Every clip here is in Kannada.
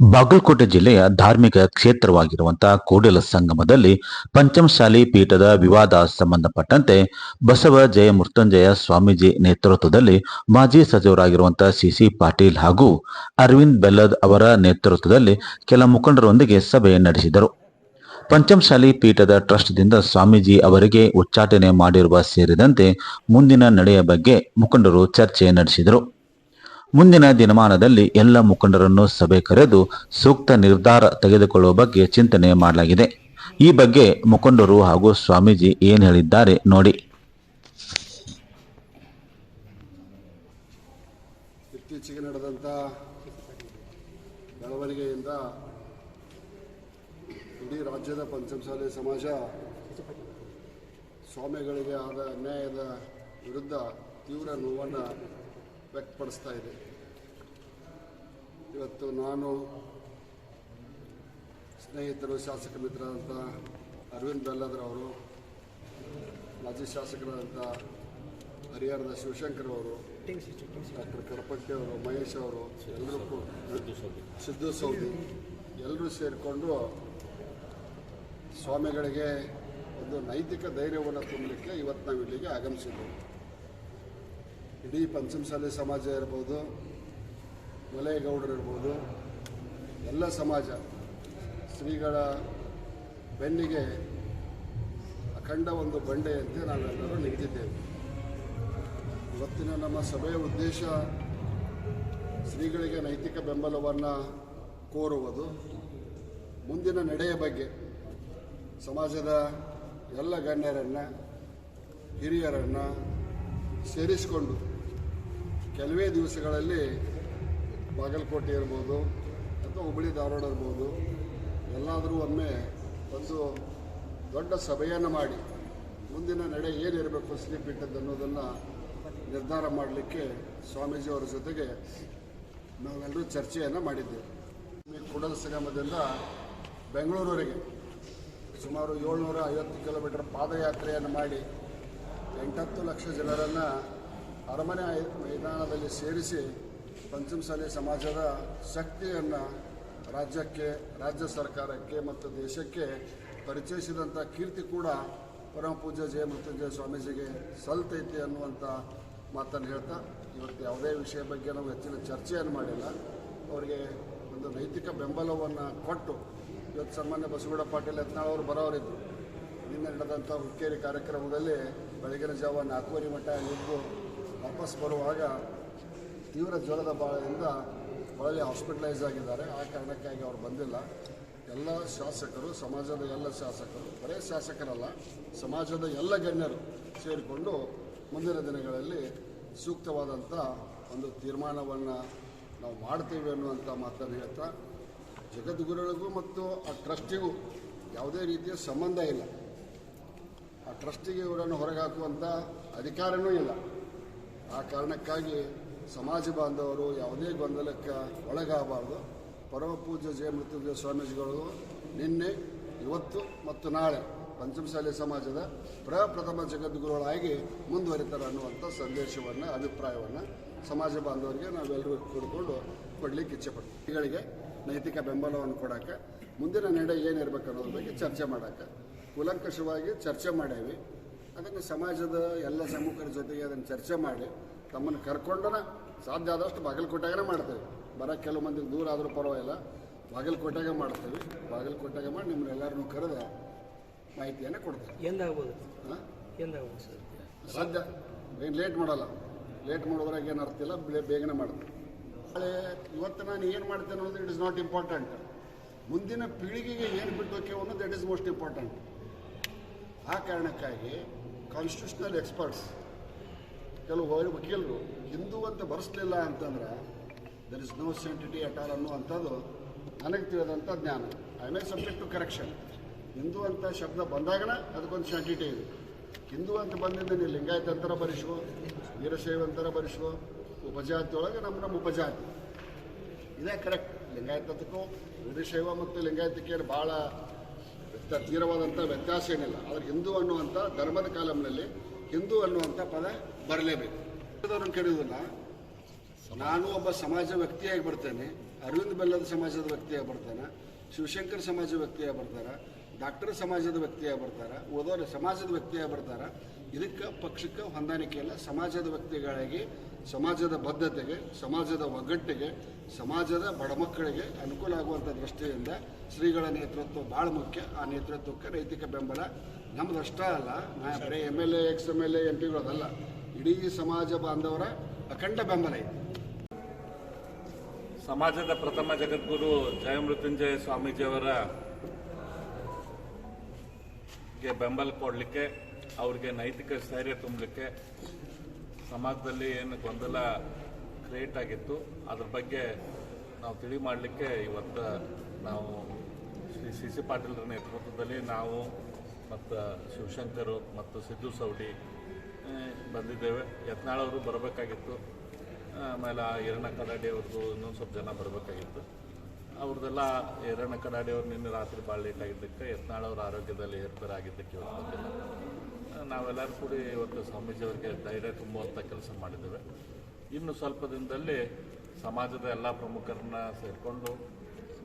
ಬಾಗಲಕೋಟೆ ಜಿಲ್ಲೆಯ ಧಾರ್ಮಿಕ ಕ್ಷೇತ್ರವಾಗಿರುವಂತಹ ಕೂಡಲ ಸಂಗಮದಲ್ಲಿ ಪಂಚಮಶಾಲಿ ಪೀಠದ ವಿವಾದ ಸಂಬಂಧಪಟ್ಟಂತೆ ಬಸವ ಜಯ ಮೃತ್ಯುಂಜಯ ಸ್ವಾಮೀಜಿ ನೇತೃತ್ವದಲ್ಲಿ ಮಾಜಿ ಸಚಿವರಾಗಿರುವಂತಹ ಸಿಸಿ ಪಾಟೀಲ್ ಹಾಗೂ ಅರವಿಂದ್ ಬೆಲ್ಲದ್ ಅವರ ನೇತೃತ್ವದಲ್ಲಿ ಕೆಲ ಮುಖಂಡರೊಂದಿಗೆ ಸಭೆ ನಡೆಸಿದರು. ಪಂಚಮಶಾಲಿ ಪೀಠದ ಟ್ರಸ್ಟ್ದಿಂದ ಸ್ವಾಮೀಜಿ ಅವರಿಗೆ ಉಚ್ಚಾಟನೆ ಮಾಡಿರುವ ಸೇರಿದಂತೆ ಮುಂದಿನ ನಡೆಯ ಬಗ್ಗೆ ಮುಖಂಡರು ಚರ್ಚೆ ನಡೆಸಿದರು. ಮುಂದಿನ ದಿನಮಾನದಲ್ಲಿ ಎಲ್ಲ ಮುಖಂಡರನ್ನು ಸಭೆ ಕರೆದು ಸೂಕ್ತ ನಿರ್ಧಾರ ತೆಗೆದುಕೊಳ್ಳುವ ಬಗ್ಗೆ ಚಿಂತನೆ ಮಾಡಲಾಗಿದೆ. ಈ ಬಗ್ಗೆ ಮುಖಂಡರು ಹಾಗೂ ಸ್ವಾಮೀಜಿ ಏನು ಹೇಳಿದ್ದಾರೆ ನೋಡಿ. ಇತ್ತೀಚೆಗೆ ನಡೆದಂತ ಬೆಳವಣಿಗೆಯಿಂದ ಇಡೀ ರಾಜ್ಯದ ಪಂಚಮಸಾಲಿ ಸಮಾಜ ಸ್ವಾಮಿಗಳಿಗೆ ಆದ ಅನ್ಯಾಯದ ವಿರುದ್ಧ ತೀವ್ರ ನೋವನ್ನು ವ್ಯಕ್ತಪಡಿಸ್ತಾ ಇದೆ. ಇವತ್ತು ನಾನು ಸ್ನೇಹಿತರು, ಶಾಸಕ ಮಿತ್ರರಾದಂಥ ಅರವಿಂದ್ ಬೆಲ್ಲದ್ರವರು ಮಾಜಿ ಶಾಸಕರಾದಂಥ ಹರಿಹರದ ಶಿವಶಂಕರ್ ಅವರು, ಡಾಕ್ಟರ್ ಕಡಪಟ್ಟಿ ಅವರು, ಮಹೇಶ್ ಅವರು, ಎಲ್ಲರೂ ಸಿದ್ದು ಸೌದಿ, ಎಲ್ಲರೂ ಸೇರಿಕೊಂಡು ಸ್ವಾಮಿಗಳಿಗೆ ಒಂದು ನೈತಿಕ ಧೈರ್ಯವನ್ನು ತುಂಬಲಿಕ್ಕೆ ಇವತ್ತು ನಾವು ಇಲ್ಲಿಗೆ ಆಗಮಿಸಿದ್ದೇವೆ. ಇಡೀ ಪಂಚಮಸಾಲಿ ಸಮಾಜ ಇರ್ಬೋದು, ಮಲೆಗೌಡರು ಇರ್ಬೋದು, ಎಲ್ಲ ಸಮಾಜ, ಶ್ರೀಗಳ ಬೆನ್ನಿಗೆ ಅಖಂಡ ಒಂದು ಬಂಡೆಯಂತೆ ನಾವೆಲ್ಲರೂ ನಿಂತಿದ್ದೇವೆ ಇವತ್ತಿನ ನಮ್ಮ ಸಭೆಯ ಉದ್ದೇಶ ಶ್ರೀಗಳಿಗೆ ನೈತಿಕ ಬೆಂಬಲವನ್ನು ಕೋರುವುದು. ಮುಂದಿನ ನಡೆಯ ಬಗ್ಗೆ ಸಮಾಜದ ಎಲ್ಲ ಗಣ್ಯರನ್ನು, ಹಿರಿಯರನ್ನು ಸೇರಿಸಿಕೊಂಡು ಕೆಲವೇ ದಿವಸಗಳಲ್ಲಿ ಬಾಗಲಕೋಟೆ ಇರ್ಬೋದು ಅಥವಾ ಹುಬ್ಬಳ್ಳಿ, ಧಾರವಾಡ ಇರ್ಬೋದು, ಎಲ್ಲಾದರೂ ಒಮ್ಮೆ ಒಂದು ದೊಡ್ಡ ಸಭೆಯನ್ನು ಮಾಡಿ ಮುಂದಿನ ನಡೆ ಏನಿರಬೇಕು ಶ್ರೀಪೀಠದ್ದು ಅನ್ನೋದನ್ನು ನಿರ್ಧಾರ ಮಾಡಲಿಕ್ಕೆ ಸ್ವಾಮೀಜಿಯವರ ಜೊತೆಗೆ ನಾವೆಲ್ಲರೂ ಚರ್ಚೆಯನ್ನು ಮಾಡಿದ್ದೇವೆ. ಕೂಡಲ ಸಂಗಮದಿಂದ ಬೆಂಗಳೂರವರೆಗೆ ಸುಮಾರು ಏಳ್ನೂರ ಐವತ್ತು ಕಿಲೋಮೀಟರ್ ಪಾದಯಾತ್ರೆಯನ್ನು ಮಾಡಿ ಎಂಟತ್ತು ಲಕ್ಷ ಜನರನ್ನು ಅರಮನೆ ಮೈದಾನದಲ್ಲಿ ಸೇರಿಸಿ ಪಂಚಮಸಾಲಿ ಸಮಾಜದ ಶಕ್ತಿಯನ್ನು ರಾಜ್ಯಕ್ಕೆ, ರಾಜ್ಯ ಸರ್ಕಾರಕ್ಕೆ ಮತ್ತು ದೇಶಕ್ಕೆ ಪರಿಚಯಿಸಿದಂಥ ಕೀರ್ತಿ ಕೂಡ ಪರಮ ಪೂಜ್ಯ ಜಯ ಮೃತ್ಯುಂಜಯ ಸ್ವಾಮೀಜಿಗೆ ಸಲ್ತೈತಿ ಅನ್ನುವಂಥ ಮಾತನ್ನು ಹೇಳ್ತಾ, ಇವತ್ತು ಯಾವುದೇ ವಿಷಯ ಬಗ್ಗೆ ನಾವು ಹೆಚ್ಚಿನ ಚರ್ಚೆಯನ್ನು ಮಾಡಿಲ್ಲ. ಅವರಿಗೆ ಒಂದು ನೈತಿಕ ಬೆಂಬಲವನ್ನು ಕೊಟ್ಟು, ಇವತ್ತು ಸನ್ಮಾನ್ಯ ಬಸವಗೌಡ ಪಾಟೀಲ್ ಯತ್ನಾಳ್ ಅವರು ಬರೋರಿದ್ದರು ನಿನ್ನೆ ನಡೆದಂಥ ಹುಕ್ಕೇರಿ ಕಾರ್ಯಕ್ರಮದಲ್ಲಿ ಬೆಳಗಿನ ಜಾವ ನಾಲ್ಕೂವರೆ ಮಠ ಇದ್ದು ವಾಪಸ್ ಬರುವಾಗ ತೀವ್ರ ಜ್ವರದ ಬಾಳೆಯಿಂದ ಬಳಲಿ ಹಾಸ್ಪಿಟಲೈಸ್ ಆಗಿದ್ದಾರೆ. ಆ ಕಾರಣಕ್ಕಾಗಿ ಅವರು ಬಂದಿಲ್ಲ. ಎಲ್ಲ ಶಾಸಕರು, ಸಮಾಜದ ಎಲ್ಲ ಶಾಸಕರು, ಬರೇ ಶಾಸಕರಲ್ಲ, ಸಮಾಜದ ಎಲ್ಲ ಗಣ್ಯರು ಸೇರಿಕೊಂಡು ಮುಂದಿನ ದಿನಗಳಲ್ಲಿ ಸೂಕ್ತವಾದಂಥ ಒಂದು ತೀರ್ಮಾನವನ್ನು ನಾವು ಮಾಡ್ತೀವಿ ಅನ್ನುವಂಥ ಮಾತನ್ನು ಹೇಳ್ತಾ, ಜಗದ್ಗುರುಗಳಿಗೂ ಮತ್ತು ಆ ಟ್ರಸ್ಟಿಗೂ ಯಾವುದೇ ರೀತಿಯ ಸಂಬಂಧ ಇಲ್ಲ. ಆ ಟ್ರಸ್ಟಿಗೆ ಇವರನ್ನು ಹೊರಗಾಕುವಂಥ ಅಧಿಕಾರನೂ ಇಲ್ಲ. ಆ ಕಾರಣಕ್ಕಾಗಿ ಸಮಾಜ ಬಾಂಧವರು ಯಾವುದೇ ಗೊಂದಲಕ್ಕೆ ಒಳಗಾಗಬಾರ್ದು. ಪರಮ ಪೂಜ್ಯ ಜಯ ಸ್ವಾಮೀಜಿಗಳು ನಿನ್ನೆ, ಇವತ್ತು ಮತ್ತು ನಾಳೆ ಪಂಚಮಸಾಲಿ ಸಮಾಜದ ಪ್ರಪ್ರಥಮ ಜಗದ್ಗುರುಗಳಾಗಿ ಮುಂದುವರಿತಾರೆ ಅನ್ನುವಂಥ ಸಂದೇಶವನ್ನು, ಅಭಿಪ್ರಾಯವನ್ನು ಸಮಾಜ ಬಾಂಧವರಿಗೆ ನಾವೆಲ್ಲರೂ ಕೂಡಿಕೊಂಡು ಕೊಡಲಿಕ್ಕೆ ಇಚ್ಛೆಪಡ್ತೀವಿ. ನೈತಿಕ ಬೆಂಬಲವನ್ನು ಕೊಡೋಕ್ಕೆ, ಮುಂದಿನ ನಡೆ ಏನಿರಬೇಕು ಅನ್ನೋದ್ರ ಬಗ್ಗೆ ಚರ್ಚೆ ಮಾಡೋಕ್ಕೆ. ಕೂಲಂಕಷವಾಗಿ ಚರ್ಚೆ ಮಾಡೇವಿ. ಅದನ್ನು ಸಮಾಜದ ಎಲ್ಲ ಸಮ್ಮುಖರ ಜೊತೆಗೆ ಅದನ್ನು ಚರ್ಚೆ ಮಾಡಿ ತಮ್ಮನ್ನು ಕರ್ಕೊಂಡನ ಸಾಧ್ಯ ಆದಷ್ಟು ಬಾಗಲಕೋಟೆಗೇ ಮಾಡ್ತೇವೆ. ಬರೋ ಕೆಲವು ಮಂದಿಗೆ ದೂರ ಆದರೂ ಪರವಾಗಿಲ್ಲ. ಬಾಗಲಕೋಟೆಗೆ ಮಾಡ್ತೇವೆ. ಬಾಗಲಕೋಟೆಗೆ ಮಾಡಿ ನಿಮ್ಮನ್ನೆಲ್ಲರನ್ನೂ ಕರೆದ ಮಾಹಿತಿಯನ್ನು ಕೊಡ್ತೇವೆ. ಎಂದಾಗ್ಬೋದು? ಹಾಂ? ಎಂದಾಗ್ಬೋದು ಸರ್. ಸಾಧ್ಯ. ಏನು ಲೇಟ್ ಮಾಡಲ್ಲ. ಲೇಟ್ ಮಾಡೋದ್ರಾಗ ಏನು ಅರ್ಥ ಇಲ್ಲ. ಬೇಗನೆ ಮಾಡ್ತೇವೆ. ನಾಳೆ ಇವತ್ತು ನಾನು ಏನು ಮಾಡ್ತೇನೆ ಅನ್ನೋದು ಇಟ್ ಇಸ್ ನಾಟ್ ಇಂಪಾರ್ಟೆಂಟ್ ಮುಂದಿನ ಪೀಳಿಗೆಗೆ ಏನು ಬಿಡಬೇಕು ಅನ್ನೋದು ದಟ್ ಇಸ್ ಮೋಸ್ಟ್ ಇಂಪಾರ್ಟೆಂಟ್ ಆ ಕಾರಣಕ್ಕಾಗಿ ಕಾನ್ಸ್ಟಿಟ್ಯೂಷನಲ್ ಎಕ್ಸ್ಪರ್ಟ್ಸ್ ಕೆಲವು ವಕೀಲರು, ಹಿಂದೂ ಅಂತ ಬರೆಸಲಿಲ್ಲ ಅಂತಂದ್ರೆ there is no sanctity at all ಅನ್ನುವಂಥದ್ದು ನನಗೆ ತಿಳಿದಂಥ ಜ್ಞಾನ. I may subject to correction Hindu ಅಂತ ಶಬ್ದ ಬಂದಾಗನ ಅದಕ್ಕೊಂದು ಸೆಂಟಿಟಿ ಇದೆ. ಹಿಂದೂ ಅಂತ ಬಂದಿದ್ದ ನೀವು ಲಿಂಗಾಯತ ಅಂತರ ಬರಿಸುವ ವೀರಶೈವ ಅಂತರ ಬರಿಸುವ ಉಪಜಾತಿ ಒಳಗೆ ನಮ್ಮ ನಮ್ಮ ಉಪಜಾತಿ. ಇದೇ ಕರೆಕ್ಟ್ ಲಿಂಗಾಯತಕ್ಕೂ ವೀರಶೈವ ಮತ್ತು ಲಿಂಗಾಯತಕ್ಕೆ ಭಾಳ ತೀವ್ರವಾದಂಥ ವ್ಯತ್ಯಾಸ ಏನಿಲ್ಲ. ಆದರೆ ಹಿಂದೂ ಅನ್ನುವಂಥ ಧರ್ಮದ ಕಾಲಂನಲ್ಲಿ ಹಿಂದೂ ಅನ್ನುವಂಥ ಪದ ಬರಲೇಬೇಕು. ಕೇಳಿದನ್ನ ನಾನು ಒಬ್ಬ ಸಮಾಜ ವ್ಯಕ್ತಿಯಾಗಿ ಬರ್ತೇನೆ. ಅರವಿಂದ್ ಬೆಲ್ಲದ ಸಮಾಜದ ವ್ಯಕ್ತಿಯಾಗಿ ಬರ್ತಾನೆ. ಶಿವಶಂಕರ್ ಸಮಾಜ ವ್ಯಕ್ತಿಯಾಗಿ ಬರ್ತಾರ. ಡಾಕ್ಟರ್ ಸಮಾಜದ ವ್ಯಕ್ತಿಯಾಗಿ ಬರ್ತಾರ, ಓದೋರು ಸಮಾಜದ ವ್ಯಕ್ತಿಯಾಗಿ ಬರ್ತಾರ, ಇದಕ್ಕೆ ಪಕ್ಷಕ್ಕೆ ಹೊಂದಾಣಿಕೆ ಇಲ್ಲ ಸಮಾಜದ ವ್ಯಕ್ತಿಗಳಿಗೆ, ಸಮಾಜದ ಬದ್ಧತೆಗೆ, ಸಮಾಜದ ಒಗ್ಗಟ್ಟಿಗೆ, ಸಮಾಜದ ಬಡ ಮಕ್ಕಳಿಗೆ ಅನುಕೂಲ ಆಗುವಂಥ ದೃಷ್ಟಿಯಿಂದ ಶ್ರೀಗಳ ನೇತೃತ್ವ ಭಾಳ ಮುಖ್ಯ. ಆ ನೇತೃತ್ವಕ್ಕೆ ನೈತಿಕ ಬೆಂಬಲ ನಮ್ದು ಅಷ್ಟೇ ಅಲ್ಲ. ನಾ ಬರೀ M L A, ex M L A, M ಪಿಗಳದಲ್ಲ. ಇಡೀ ಸಮಾಜ ಬಾಂಧವರ ಅಖಂಡ ಬೆಂಬಲ ಇದೆ. ಸಮಾಜದ ಪ್ರಥಮ ಜಗದ್ಗುರು ಜಯಮೃತ್ಯುಂಜಯ ಸ್ವಾಮೀಜಿಯವರ ಗೆ ಬೆಂಬಲ ಕೊಡಲಿಕ್ಕೆ, ಅವ್ರಿಗೆ ನೈತಿಕ ಸ್ಥೈರ್ಯ ತುಂಬಲಿಕ್ಕೆ ಸಮಾಜದಲ್ಲಿ ಏನು ಗೊಂದಲ ಕ್ರಿಯೇಟ್ ಆಗಿತ್ತು. ಅದ್ರ ಬಗ್ಗೆ ನಾವು ತಿಳಿ ಮಾಡಲಿಕ್ಕೆ ಇವತ್ತು ನಾವು ಶ್ರೀ ಸಿ ಸಿ ಪಾಟೀಲ್ರ ನೇತೃತ್ವದಲ್ಲಿ ನಾವು ಮತ್ತು ಶಿವಶಂಕರು ಮತ್ತು ಸಿದ್ದು ಸೌಡಿ ಬಂದಿದ್ದೇವೆ. ಯತ್ನಾಳವರು ಬರಬೇಕಾಗಿತ್ತು. ಆಮೇಲೆ ಹಿರಣ್ಣ ಕಡಾಡಿ ಇನ್ನೊಂದು ಸ್ವಲ್ಪ ಜನ ಬರಬೇಕಾಗಿತ್ತು. ಅವ್ರದ್ದೆಲ್ಲ ಈರಣ್ಣ ಕಡಾಡಿ ಅವ್ರು ನಿನ್ನೆ ರಾತ್ರಿ ಭಾಳ ಲೇಟ್ ಆಗಿದ್ದಕ್ಕೆ ಯತ್ನಾಳ್ ಅವ್ರ ಆರೋಗ್ಯದಲ್ಲಿ ಏರ್ಪೇರ್ ಆಗಿದ್ದಕ್ಕೆ ಇವತ್ತು ಬಂದಿಲ್ಲ. ನಾವೆಲ್ಲರೂ ಕೂಡಿ ಇವತ್ತು ಸ್ವಾಮೀಜಿ ಅವರಿಗೆ ಧೈರ್ಯ ತುಂಬುವಂಥ ಕೆಲಸ ಮಾಡಿದ್ದೇವೆ. ಇನ್ನು ಸ್ವಲ್ಪ ದಿನದಲ್ಲಿ ಸಮಾಜದ ಎಲ್ಲ ಪ್ರಮುಖರನ್ನ ಸೇರಿಕೊಂಡು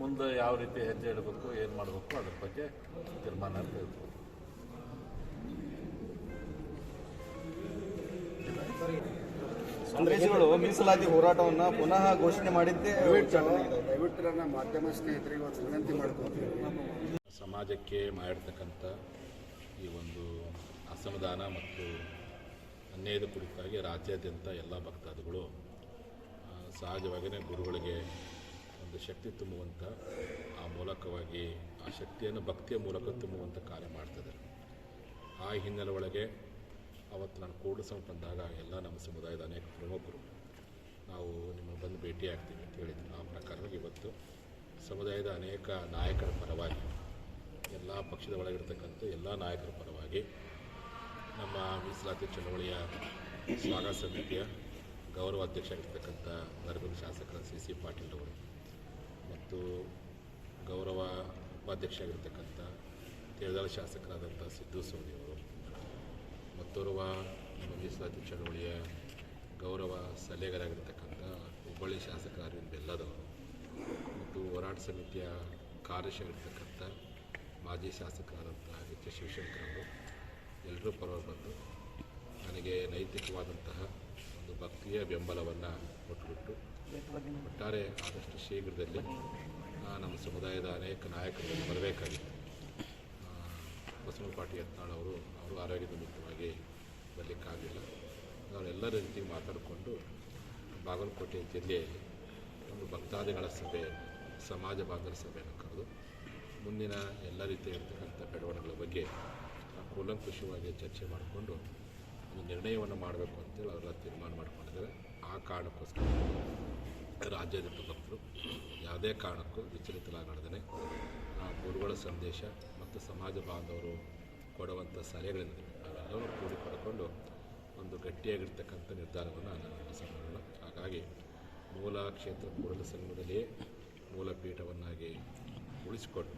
ಮುಂದೆ ಯಾವ ರೀತಿ ಹೆಜ್ಜೆ ಇಡಬೇಕು, ಏನು ಮಾಡಬೇಕು ಅದ್ರ ಬಗ್ಗೆ ತೀರ್ಮಾನ ತೆಗೆದುಕೊಳ್ಳಿ ಸ್ವಾಮೀಜಿಗಳು ಮೀಸಲಾತಿ ಹೋರಾಟವನ್ನು ಪುನಃ ಘೋಷಣೆ ಮಾಡಿದ್ದೆ ದಯವಿಟ್ಟು ದಯವಿಟ್ಟು ನನ್ನ ಮಾಧ್ಯಮ ಸ್ನೇಹಿತರಿಗೆ ಒಂದು ವಿನಂತಿ ಮಾಡ್ಕೊತೀನಿ ಸಮಾಜಕ್ಕೆ ಮಾಡಿರ್ತಕ್ಕಂಥ ಈ ಒಂದು ಅಸಮಾಧಾನ ಮತ್ತು ಅನ್ಯಾಯದ ಕುರಿತಾಗಿ ರಾಜ್ಯಾದ್ಯಂತ ಎಲ್ಲ ಭಕ್ತಾದಿಗಳು ಸಹಜವಾಗಿಯೇ ಗುರುಗಳಿಗೆ ಒಂದು ಶಕ್ತಿ ತುಂಬುವಂಥ ಆ ಮೂಲಕವಾಗಿ ಆ ಶಕ್ತಿಯನ್ನು ಭಕ್ತಿಯ ಮೂಲಕ ತುಂಬುವಂಥ ಕಾರ್ಯ ಮಾಡ್ತಿದ್ದಾರೆ ಆ ಹಿನ್ನೆಲೆ ಒಳಗೆ ಅವತ್ತು ನಾನು ಸಂಘ ಬಂದಾಗ ಎಲ್ಲ ನಮ್ಮ ಸಮುದಾಯದ ಅನೇಕ ಪ್ರಮುಖರು ನಾವು ನಿಮ್ಮನ್ನು ಬಂದು ಭೇಟಿ ಆಗ್ತೀವಿ ಅಂತ ಹೇಳಿದ್ರು. ಆ ಪ್ರಕಾರವಾಗಿ ಇವತ್ತು ಸಮುದಾಯದ ಅನೇಕ ನಾಯಕರ ಪರವಾಗಿ, ಎಲ್ಲ ಪಕ್ಷದ ಒಳಗಿರ್ತಕ್ಕಂಥ ಎಲ್ಲ ನಾಯಕರ ಪರವಾಗಿ ನಮ್ಮ ಮೀಸಲಾತಿ ಚಳವಳಿಯ ಸ್ವಾಗತ ಸಮಿತಿಯ ಗೌರವ ಅಧ್ಯಕ್ಷ ಆಗಿರ್ತಕ್ಕಂಥ ನರಗುಂದ ಶಾಸಕರ ಸಿ ಸಿ ಪಾಟೀಲ್ ಅವರು ಮತ್ತು ಗೌರವ ಉಪಾಧ್ಯಕ್ಷ ಆಗಿರ್ತಕ್ಕಂಥ ಶಾಸಕರಾದಂಥ ಸಿದ್ದು ಸೋದಿ ಅವರು. ಮತ್ತೋರ್ವ ಮೀಸಲಾತಿ ಚಳವಳಿಯ ಗೌರವ ಸಲಹೆಗಾರಾಗಿರ್ತಕ್ಕಂಥ ಹುಬ್ಬಳ್ಳಿ ಶಾಸಕ ಅರವಿಂದ್ ಬೆಲ್ಲದವರು ಮತ್ತು ಹೋರಾಟ ಸಮಿತಿಯ ಕಾರ್ಯದರ್ಶಿ ಆಗಿರ್ತಕ್ಕಂಥ ಮಾಜಿ ಶಾಸಕರಾದಂಥ ಎಚ್ ಎಸ್ ಶಿವಶಂಕರ್ ಅವರು ಎಲ್ಲರೂ ಪರವಾಗಿ ಬಂದು ನನಗೆ ನೈತಿಕವಾದಂತಹ ಒಂದು ಭಕ್ತಿಯ ಬೆಂಬಲವನ್ನು ಕೊಟ್ಟುಬಿಟ್ಟು ಒಟ್ಟಾರೆ ಆದಷ್ಟು ಶೀಘ್ರದಲ್ಲಿ ನಮ್ಮ ಸಮುದಾಯದ ಅನೇಕ ನಾಯಕರು ಬರಬೇಕಾಗಿತ್ತು. ಬಸವನಪಾಟಿ ಯತ್ನಾಳ್ ಅವರು ಅವರು ಆರೋಗ್ಯ ನಿಮಿತ್ತವಾಗಿ ಬರಲಿಕ್ಕಾಗಲಿಲ್ಲ. ನಾವೆಲ್ಲರ ರೀತಿ ಮಾತಾಡಿಕೊಂಡು ಬಾಗಲಕೋಟೆ ಜಿಲ್ಲೆಯಲ್ಲಿ ಒಂದು ಭಕ್ತಾದಿಗಳ ಸಭೆ, ಸಮಾಜ ಬಾಂಧವರ ಸಭೆಯನ್ನು ಕರೆದು ಮುಂದಿನ ಎಲ್ಲ ರೀತಿಯ ಇರ್ತಕ್ಕಂಥ ಬೆಳವಣಿಗೆಗಳ ಬಗ್ಗೆ ಕೂಲಂಕುಷವಾಗಿ ಚರ್ಚೆ ಮಾಡಿಕೊಂಡು ಒಂದು ನಿರ್ಣಯವನ್ನು ಮಾಡಬೇಕು ಅಂತೇಳಿ ಅವರೆಲ್ಲ ತೀರ್ಮಾನ ಮಾಡ್ಕೊಂಡಿದ್ದಾರೆ. ಆ ಕಾರಣಕ್ಕೋಸ್ಕರ ರಾಜ್ಯಾದ್ಯಂತ ಭಕ್ತರು ಯಾವುದೇ ಕಾರಣಕ್ಕೂ ವಿಚಲಿತರಾಗದೆ ಆ ಗುರುಗಳ ಸಂದೇಶ ಮತ್ತು ಸಮಾಜ ಬಾಂಧವರು ಕೊಡುವಂಥ ಸಲಹೆಗಳಿಂದ ಅವೆಲ್ಲವೂ ಕೂಡಿ ಪಡ್ಕೊಂಡು ಒಂದು ಗಟ್ಟಿಯಾಗಿರ್ತಕ್ಕಂಥ ನಿರ್ಧಾರವನ್ನು ನಾನು ಮಾಡೋಣ ಹಾಗಾಗಿ ಮೂಲ ಕ್ಷೇತ್ರ ಕೂಡಲ ಸಂಘದಲ್ಲಿಯೇ ಮೂಲ ಪೀಠವನ್ನಾಗಿ ಉಳಿಸಿಕೊಟ್ಟು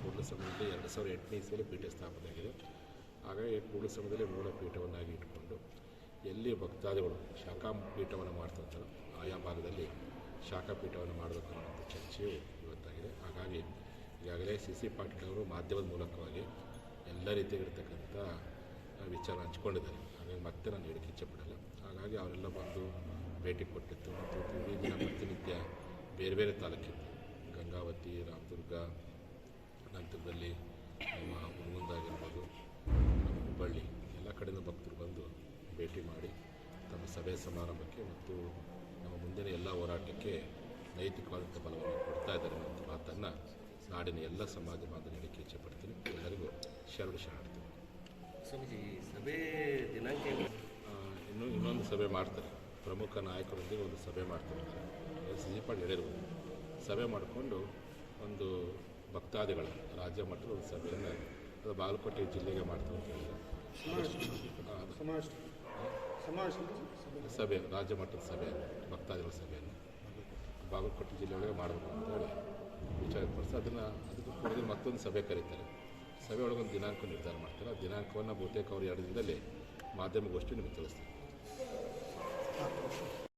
ಕೂಡಲ ಸಂಘದಲ್ಲಿ ಎರಡು ಸಾವಿರದ ಎಂಟನೇ ಇಸಲಿ ಪೀಠ ಸ್ಥಾಪನೆ ಆಗಿದೆ. ಹಾಗಾಗಿ ಕೂಡಲ ಸಂಘದಲ್ಲಿ ಮೂಲ ಪೀಠವನ್ನಾಗಿ ಇಟ್ಕೊಂಡು ಎಲ್ಲಿ ಭಕ್ತಾದಿಗಳು ಶಾಖಾ ಪೀಠವನ್ನು ಮಾಡ್ತಿರ್ತಾರೋ ಆಯಾ ಭಾಗದಲ್ಲಿ ಶಾಖಾ ಪೀಠವನ್ನು ಮಾಡಬೇಕು ಅನ್ನೋಂಥ ಚರ್ಚೆಯು ಇವತ್ತಾಗಿದೆ. ಹಾಗಾಗಿ ಈಗಾಗಲೇ ಸಿ ಸಿ ಪಾಟೀಲ್ ಅವರು ಮಾಧ್ಯಮದ ಮೂಲಕವಾಗಿ ಎಲ್ಲ ರೀತಿಯಾಗಿರ್ತಕ್ಕಂಥ ವಿಚಾರ ಹಂಚ್ಕೊಂಡಿದ್ದಾರೆ. ಹಾಗಾಗಿ ಮತ್ತೆ ನಾನು ಹೇಳಕ್ಕೆ ಇಚ್ಛೆಪಡಲ್ಲ ಹಾಗಾಗಿ ಅವರೆಲ್ಲ ಬಂದು ಭೇಟಿ ಕೊಟ್ಟಿತ್ತು ಮತ್ತು ಇಡೀ ದಿನ ಪ್ರತಿನಿತ್ಯ ಬೇರೆ ಬೇರೆ ತಾಲೂಕಿತ್ತು ಗಂಗಾವತಿ, ರಾಮದುರ್ಗ ನಂತರದಲ್ಲಿ ನಮ್ಮ ನಮ್ಮ ಹುಬ್ಬಳ್ಳಿ ಎಲ್ಲ ಕಡೆಯಿಂದ ಭಕ್ತರು ಬಂದು ಭೇಟಿ ಮಾಡಿ ತಮ್ಮ ಸಭೆ ಸಮಾರಂಭಕ್ಕೆ ಮತ್ತು ನಮ್ಮ ಮುಂದಿನ ಎಲ್ಲ ಹೋರಾಟಕ್ಕೆ ನೈತಿಕವಾದಂಥ ಬಲವನ್ನು ಕೊಡ್ತಾ ಇದ್ದಾರೆ ಅನ್ನೋ ಮಾತನ್ನು ನಾಡಿನ ಎಲ್ಲ ಸಮಾಜ ಬಾಂಧವರಿಗೆ ಇಚ್ಛೆ ಪಡ್ತೀನಿ. ಎಲ್ಲರಿಗೂ ಶರಣ ಶರಣಾರ್ಥಿಗಳು ಸ್ವಾಮೀಜಿ ಸಭೆ ದಿನಾಂಕ? ಇನ್ನೂ ಇನ್ನೊಂದು ಸಭೆ ಮಾಡ್ತಾರೆ. ಪ್ರಮುಖ ನಾಯಕರೊಂದಿಗೆ ಒಂದು ಸಭೆ ಮಾಡ್ತಾರೆ. ಎಸ್ ಜಿ ಪಾಟೀಲ್ ಹೇಳಿರ್ಬೋದು ಸಭೆ ಮಾಡಿಕೊಂಡು ಒಂದು ಭಕ್ತಾದಿಗಳ ರಾಜ್ಯ ಮಟ್ಟದ ಒಂದು ಸಭೆಯನ್ನು ಅದು ಬಾಗಲಕೋಟೆ ಜಿಲ್ಲೆಗೆ ಮಾಡ್ತಾರೆ ಅಂತ ಹೇಳಿದ್ರು ಸಭೆ ರಾಜ್ಯ ಮಟ್ಟದ ಸಭೆ ಭಕ್ತಾದಿಗಳ ಸಭೆಯನ್ನು ಬಾಗಲಕೋಟೆ ಜಿಲ್ಲೆಯೊಳಗೆ ಮಾಡಬೇಕು ಅಂತ ಹೇಳಿ ವಿಚಾರಪಡಿಸಿ ಅದನ್ನು ಅದಕ್ಕೆ ಕೂಡಲೇ ಮತ್ತೊಂದು ಸಭೆ ಕರೀತಾರೆ. ಸಭೆ ಒಳಗೊಂದು ದಿನಾಂಕ ನಿರ್ಧಾರ ಮಾಡ್ತಾರೆ. ಆ ದಿನಾಂಕವನ್ನು ಬಹುತೇಕ ಅವರು ಎರಡು ದಿನದಲ್ಲಿ ಮಾಧ್ಯಮಗೋಷ್ಠಿ ನಿಮಗೆ ತಿಳಿಸ್ತಾರೆ.